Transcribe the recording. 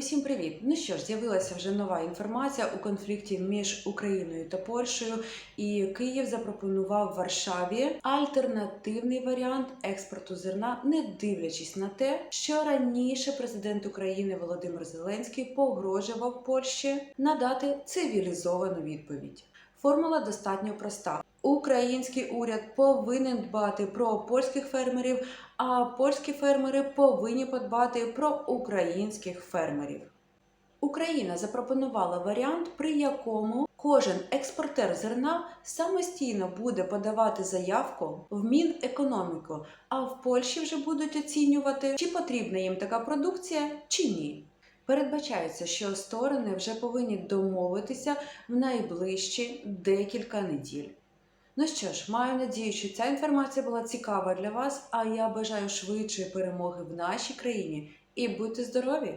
Усім привіт! Ну що ж, з'явилася вже нова інформація у конфлікті між Україною та Польщею, і Київ запропонував Варшаві альтернативний варіант експорту зерна, не дивлячись на те, що раніше президент України Володимир Зеленський погрожував Польщі надати цивілізовану відповідь. Формула достатньо проста. Український уряд повинен дбати про польських фермерів, а польські фермери повинні подбати про українських фермерів. Україна запропонувала варіант, при якому кожен експортер зерна самостійно буде подавати заявку в Мінекономіку, а в Польщі вже будуть оцінювати, чи потрібна їм така продукція, чи ні. Передбачається, що сторони вже повинні домовитися в найближчі декілька неділь. Ну що ж, маю надію, що ця інформація була цікава для вас, а я бажаю швидшої перемоги в нашій країні і будьте здорові!